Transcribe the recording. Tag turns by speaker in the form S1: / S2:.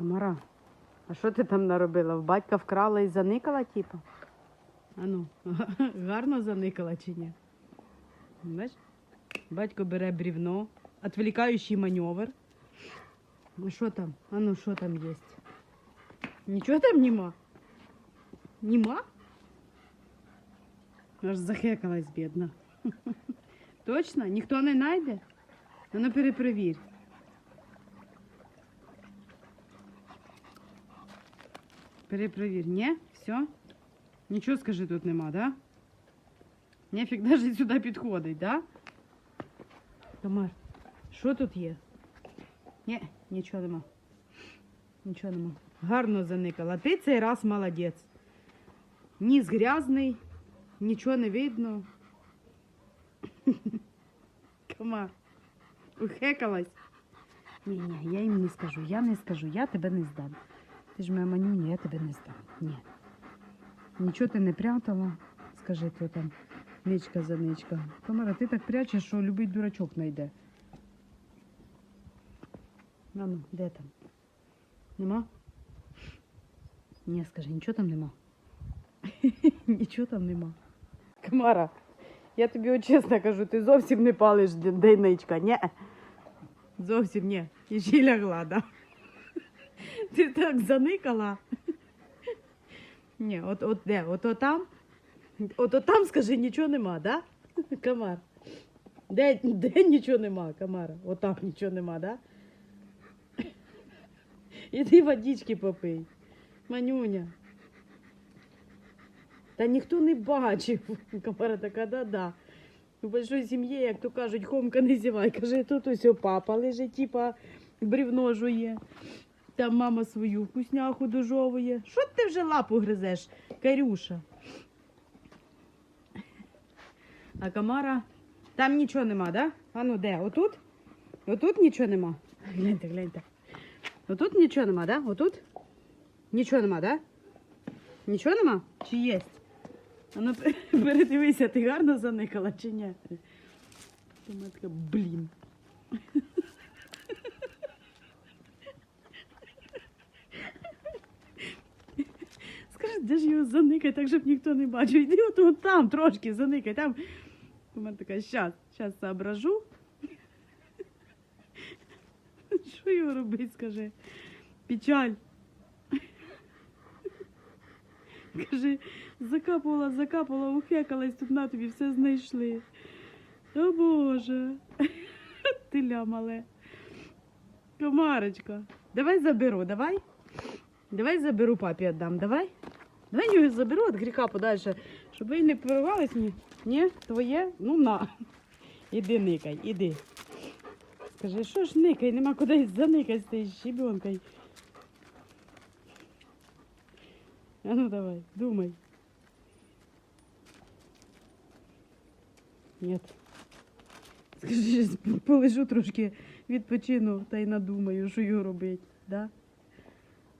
S1: Камара, а що ти там наробила? В батька вкрала і заникала, типу? Ану, гарно заникала чи ні? Бач? Батько бере брівно, відволікаючий маневр. А що там? Ану, що там є? Нічого там нема? Нема? Аж захекалась, бідна. Точно? Ніхто не знайде? А Ну перепровір. Перепровір. Ні? Все? Нічого скажи, тут нема, да? Нефіг навіть сюди підходить, да? Тамар, що тут є? Ні, нічого нема. Нічого нема. Гарно заникала. Ти цей раз молодець. Ніс грязний, нічого не видно. Комар, ухекалась. Ні, ні, я їм не скажу, я не скажу, я тебе не здам. Ти ж моя манюня, я тебе не здам. Ні. Нічого ти не прятала. Скажи, то там ничка за ничка. Комара, ти так прячеш, що любий дурачок знайде. А ну, де там? Нема? Ні, скажи, нічого там нема. нічого там нема. Комара, я тобі от чесно кажу, ти зовсім не палиш де- дейничка, ні? Зовсім ні. І ще й лягла, да? Ти так заникала. Ні, от, от де? От, там? От, там, скажи, нічого нема, да? Комар. Де, де нічого нема, Комара? От там нічого нема, да? Іди водички попий. Манюня. Та ніхто не бачив. Комара така, да-да. У большой сім'ї, як то кажуть, хомка не зівай. Каже, тут ось папа лежить, типа бревно жує. Там мама свою вкусняху дожовує. Що ти вже лапу гризеш, Карюша? А Камара, там нічого нема, да? А ну де? Отут? Отут нічого нема. Гляньте, гляньте. Отут нічого нема, да? Отут? Нічого нема, да? Нічого нема? Чи є? А ну передивися, ти гарно заникала чи ні? Вона така, блін. Скажи, де ж його заникай, так щоб ніхто не бачив. Іди от, от там трошки заникай. Там. Мене така, щас, щас соображу. Що його робити, скажи? Печаль. Каже, закапувала, закапувала, ухекалась, тут на тобі все знайшли. О Боже. Ти мале. Комарочка. Давай заберу, давай. Давай заберу папі віддам, давай. Давай його заберу від гріха подальше, щоб ви не порвались ні. Ні, твоє? Ну на. Іди никай, іди. Скажи, що ж никай, нема куди заникати з тією щебенкою. А ну давай, думай. Нет. Скажи, полежу трошки, відпочину та й надумаю, що його робити, да?